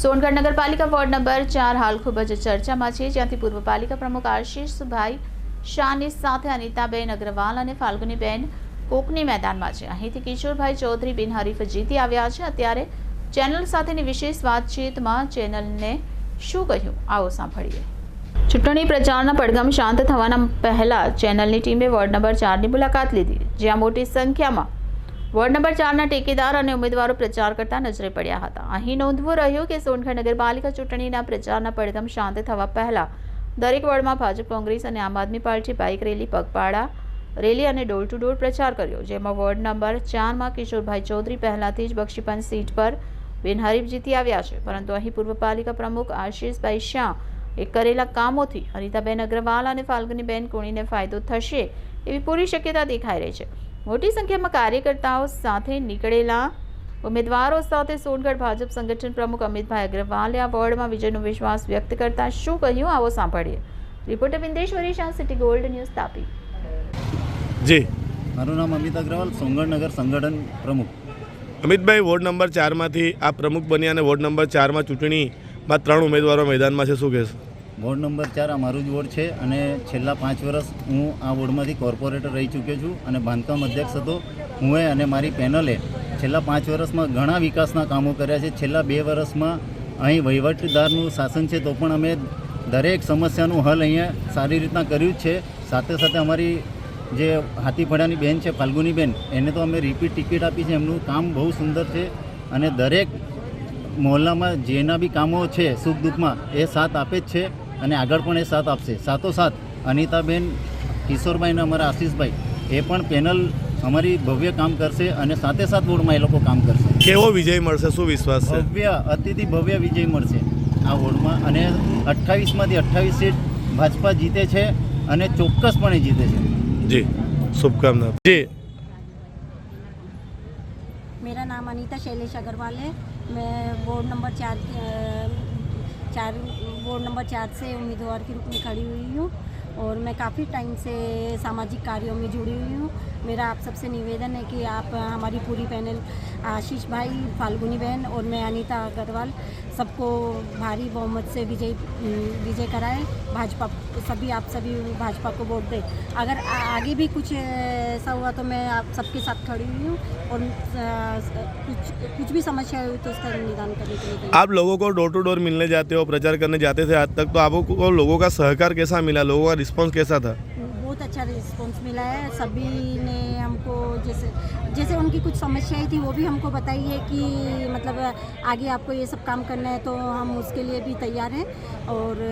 સોનગઢ નગરપાલિકા ward number ચાર હાલ ખૂબ જ ચર્ચામાં છે. જ્યાંથી પૂર્વ પાલિકા પ્રમુખ આશીષભાઈ શાહની સાથે અનિતાબેન અગ્રવાલ અને ફાલ્ગુનીબેન કોકની મેદાનમાં છે. અહીંથી કિશોરભાઈ ચૌધરી બિનહરીફ જીતી આવ્યા છે. અત્યારે ચેનલ સાથેની વિશેષ વાતચીતમાં ચેનલને શું કહ્યું? આવો સાંભળીએ. ચૂંટણી પ્રચારના પડઘમ શાંત થવાના પહેલા ચેનલની ટીમે વોર્ડ નંબર ચારની મુલાકાત લીધી. જ્યાં મોટી સંખ્યામાં વોર્ડ નંબર ચારના ટેકેદાર અને ઉમેદવારો પ્રચાર કરતા નજરે પડ્યા હતા. અહીં નોંધવું રહ્યું કે સોનગઢ નગરપાલિકા ચૂંટણીના પ્રચારના પડઘમ શાંત થવા પહેલા દરેક વોર્ડમાં ભાજપ, કોંગ્રેસ અને Aam Aadmi party bike rally, પગપાળા રેલી અને ડોર ટુ ડોર પ્રચાર કર્યો, જેમાં વોર્ડ નંબર ચારમાં કિશોરભાઈ ચૌધરી પહેલાથી જ બક્ષીપંચ સીટ પર બિનહરીફ જીતી આવ્યા છે. પરંતુ અહીં પૂર્વ પાલિકા પ્રમુખ આશીષભાઈ શાહ એ કરેલા કામોથી અનિતાબેન અગ્રવાલ અને ફાલ્ગુનીબેન કોણીને ફાયદો થશે એવી પૂરી શક્યતા દેખાઈ રહી છે. મોટી સંખ્યામાં કાર્યકર્તાઓ સાથે નીકળેલા ઉમેદવારો સાથે સોનગઢ ભાજપ સંગઠન પ્રમુખ અમિતભાઈ અગ્રવાલે આ વોર્ડમાં વિજયનો વિશ્વાસ વ્યક્ત કરતા શું કહ્યું આવો સાંભળીએ. Reporter Bindeshwari Shah city gold news Tapi. જી. મારું નામ અમિત અગ્રવાલ સોંગણનગર સંગઠન પ્રમુખ. અમિતભાઈ વોર્ડ નંબર ચારમાંથી આ પ્રમુખ બન્યા અને વોર્ડ નંબર ચારમાં ચૂંટણીમાં ત્રણ ઉમેદવારો મેદાનમાં છે. શું કહેશો? વોર્ડ નંબર ચાર આ મારું જ વોર્ડ છે અને છેલ્લા પાંચ વર્ષ હું આ વોર્ડમાંથી કોર્પોરેટર રહી ચૂક્યો છું અને બાંધકામ અધ્યક્ષ હતો. હું અને મારી પેનલે છેલ્લા પાંચ વર્ષમાં ઘણા વિકાસના કામો કર્યા છે. છેલ્લા બે વર્ષમાં અહીં વહીવટદારનું શાસન છે તો પણ અમે દરેક સમસ્યાનું હલ અહીંયા સારી રીતના કર્યું જ છે. સાથે સાથે અમારી જે હાથીફળાની બેન છે ફાલ્ગુનીબેન એને તો અમે રિપીટ ટિકિટ આપી છે. એમનું કામ બહુ સુંદર છે અને દરેક મોહલ્લામાં જેના બી કામો છે સુખ દુઃખમાં એ સાથ આપે જ છે. અને આગળ પણ એ સાથ આપશે સાથોસાથ અનિતાબેન કિશોરભાઈ અને અમારા આશીષભાઈ એ પણ પેનલ અમારી ભવ્ય કામ કરશે અને સાથે સાથ વોર્ડમાં એ લોકો કામ કરશે કેવો વિજય મળશે શું વિશ્વાસ છે ભવ્ય અતિથિ ભવ્ય વિજય મળશે આ વોર્ડમાં અને અઠ્ઠાવીસમાંથી અઠ્ઠાવીસ સીટ ભાજપા જીતે છે અને ચોક્કસપણે જીતે છે જી શુભકામના જી मेरा नाम अनीता शैलेश अग्रवाल है मैं वार्ड नंबर चार अ, चार वार्ड नंबर चार से उम्मीदवार के रूप में खड़ी हुई हूँ और मैं काफ़ी टाइम से सामाजिक कार्यों में जुड़ी हुई हूँ। मेरा आप सबसे निवेदन है कि आप, हमारी पूरी पैनल आशीष भाई, फाल्गुनी बहन और मैं अनीता अग्रवाल सबको भारी बहुमत से विजय विजय कराएँ। भाजपा, सभी आप सभी भाजपा को वोट दें। अगर आगे भी कुछ ऐसा हुआ तो मैं आप सबके साथ खड़ी हुई हूँ और कुछ कुछ भी समस्या हुई तो उसका निदान करने के लिए आप लोगों को डोर टू डोर मिलने जाते हो, प्रचार करने जाते थे आज तक तो आपको लोगों का सहकार कैसा मिला? लोगों का रिस्पांस कैसा था? बहुत अच्छा रिस्पॉन्स मिला है। सभी ने हमको जैसे जैसे उनकी कुछ समस्याएँ थी वो भी हमको बताई है कि मतलब आगे आपको ये सब काम करना है तो हम उसके लिए भी तैयार हैं और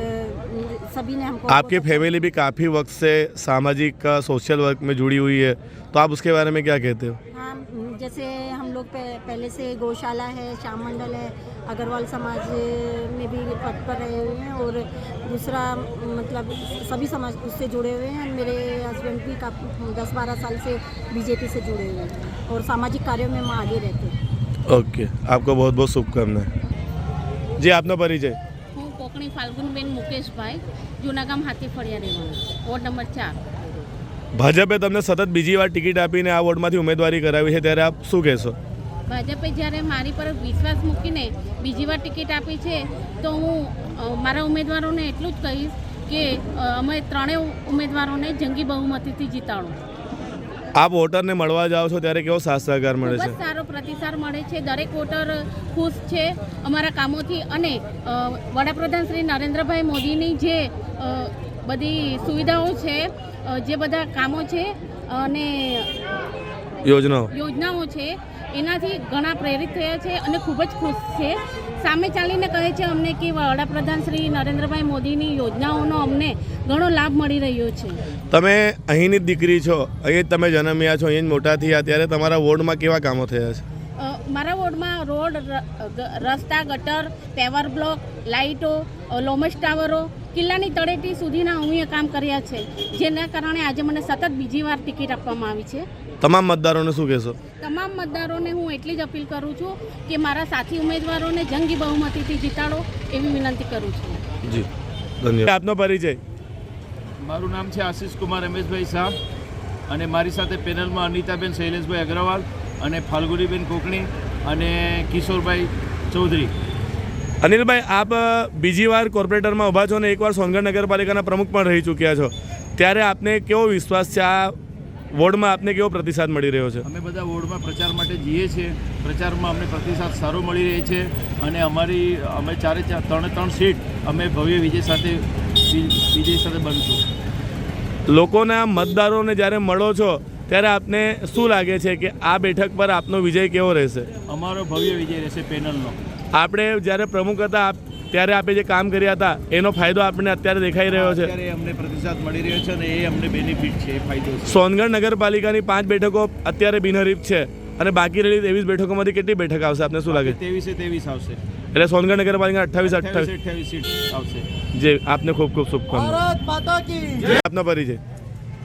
सभी ने हमको आपकी फैमिली भी काफ़ी वक्त से सामाजिक का सोशल वर्क में जुड़ी हुई है तो आप उसके बारे में क्या कहते हाँ? जैसे हम लोग पे- पहले से गौशाला है श्याम मंडल है अग्रवाल समाज में भी पद पर रहे हुए हैं और दूसरा मतलब सभी समाज उससे जुड़े हुए हैं मेरे हस्बैंड भी काफ़ी दस बारह साल से बीजेपी से जुड़े हुए हैं और सामाजिक कार्यों में हम आगे रहते हैं ओके आपको बहुत बहुत શુભકામના જી આપનો પરિચય હું કોકણી ફાલ્ગુનબેન મુકેશભાઈ જૂના ગામ હાથી ફળિયા રહેવાનું વોર્ડ નંબર ચાર ભાજપે તમને સતત બીજી વાર ટિકિટ આપીને આ વોર્ડમાંથી ઉમેદવારી કરાવી છે ત્યારે આપ શું કહેશો? ભાજપે જ્યારે મારી પર વિશ્વાસ મૂકીને બીજી વાર ટિકિટ આપી છે તો હું મારા ઉમેદવારોને એટલું જ કહીશ કે અમે ત્રણેય ઉમેદવારોને જંગી બહુમતીથી જીતાડું. આપ વોટરને મળવા જાઓ છો ત્યારે કેવો સાથ સહકાર મળે છે? સારો પ્રતિસાદ મળે છે. દરેક વોટર ખુશ છે અમારા કામોથી અને વડાપ્રધાન શ્રી નરેન્દ્રભાઈ મોદીની જે બધી સુવિધાઓ છે જે બધા કામો છે અને યોજનાઓ. યોજનાઓ છે એનાથી ઘણા પ્રેરિત થયા છે અને ખૂબ જ ખુશ છે. સામે ચાલીને કહે છે અમને કે વડાપ્રધાન શ્રી નરેન્દ્રભાઈ મોદીની યોજનાઓનો અમને ઘણો લાભ મળી રહ્યો છે. તમે અહીંની દીકરી છો અહીં તમે જન્મ્યા છો અહીં જ મોટા થયા ત્યારે તમારા વોર્ડમાં કેવા કામો થયા છે? મારા વોર્ડમાં રોડ રસ્તા ગટર પેવર બ્લોક લાઇટો લોમસ ટાવરો કિલ્લાની તળેટી સુધીના અમે કામ કર્યા છે. જેના કારણે આજે મને સતત બીજી વાર ટિકિટ આપવામાં આવી છે. તમામ મતદારોને શું કહેશો? તમામ મતદારોને હું એટલી જ અપીલ કરું છું કે મારા સાથી ઉમેદવારોને જંગી બહુમતીથી જીતાડો એવી વિનંતી કરું છું. જી. ધન્યવાદ. આપનો પરિચય? મારું નામ છે આશીષ કુમાર રમેશભાઈ શાહ અને મારી સાથે પેનલમાં અનિતાબેન શૈલેષભાઈ અગ્રવાલ અને ફાલ્ગુનીબેન કોકણી અને કિશોરભાઈ ચૌધરી. અનિલભાઈ આપ બીજી વાર કોર્પોરેટરમાં ઊભા છો અને એકવાર સોનગઢ નગરપાલિકાના પ્રમુખ પણ રહી ચૂક્યા છો. ત્યારે આપને કેવો વિશ્વાસ છે? આ વોર્ડમાં આપને કેવો પ્રતિસાદ મળી રહ્યો છે? અમે બધા વોર્ડમાં પ્રચાર માટે જઈએ છીએ. પ્રચારમાં અમને પ્રતિસાદ સારો મળી રહે છે અને અમારી અમે ચારે ચાર ત્રણે ત્રણ સીટ અમે ભવ્ય વિજય સાથે વિજય સાથે બનશું. લોકોના મતદારોને જ્યારે મળો છો ત્યારે આપને શું લાગે છે કે આ બેઠક પર આપનો વિજય કેવો રહેશે? અમારો ભવ્ય વિજય રહેશે પેનલનો. આપણે જ્યારે પ્રમુખ હતા આપ- ત્યારે આપણે જે કામ કર્યા હતા એનો ફાયદો આપણને અત્યારે દેખાઈ રહ્યો છે. અત્યારે અમને પ્રતિસાદ મળી રહ્યો છે અને એ અમને બેનિફિટ છે એ ફાયદો સોનગઢ નગરપાલિકાની પાંચ બેઠકો અત્યારે બિનહરીફ છે અને બાકી રહેલી ત્રેવીસ બેઠકોમાંથી કેટલી બેઠક આવશે? આપને શું લાગે? ત્રેવીસે ત્રેવીસ આવશે. એટલે સોનગઢ નગરપાલિકા અઠ્ઠાવીસ અઠ્યાવીસ અઠ્ઠાવીસ. અઠ્યાવીસ સીટ આવશે. જે આપને ખૂબ ખૂબ શુભકામના. આપનો પરિચય.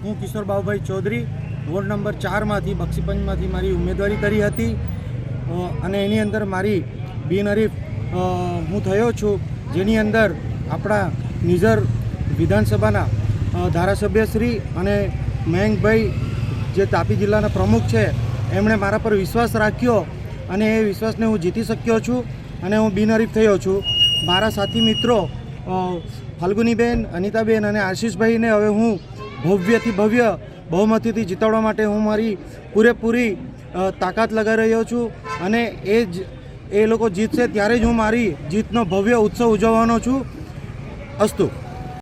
હું કિશોર બાબુભાઈ ચૌધરી વોર્ડ નંબર ચારમાંથી બક્ષીપંચમાંથી મારી ઉમેદવારી કરી હતી. અને એની અંદર મારી બિનહરીફ હું થયો છું, જેની અંદર આપણા નિઝર વિધાનસભાના ધારાસભ્યશ્રી અને મયંકભાઈ જે તાપી જિલ્લાના પ્રમુખ છે, એમણે મારા પર વિશ્વાસ રાખ્યો અને એ વિશ્વાસને હું જીતી શક્યો છું અને હું બિનહરીફ થયો છું. મારા સાથી મિત્રો ફાલ્ગુનીબેન, અનિતાબેન અને આશીષભાઈને હવે હું ભવ્યથી ભવ્ય, બહુમતીથી જીતાડવા માટે હું મારી પૂરેપૂરી તાકાત લગાવી રહ્યો છું અને એ જ એ લોકો જીતશે ત્યારે જ હું મારી જીતનો ભવ્ય ઉત્સવ ઉજવવાનો છું. અસ્તુ.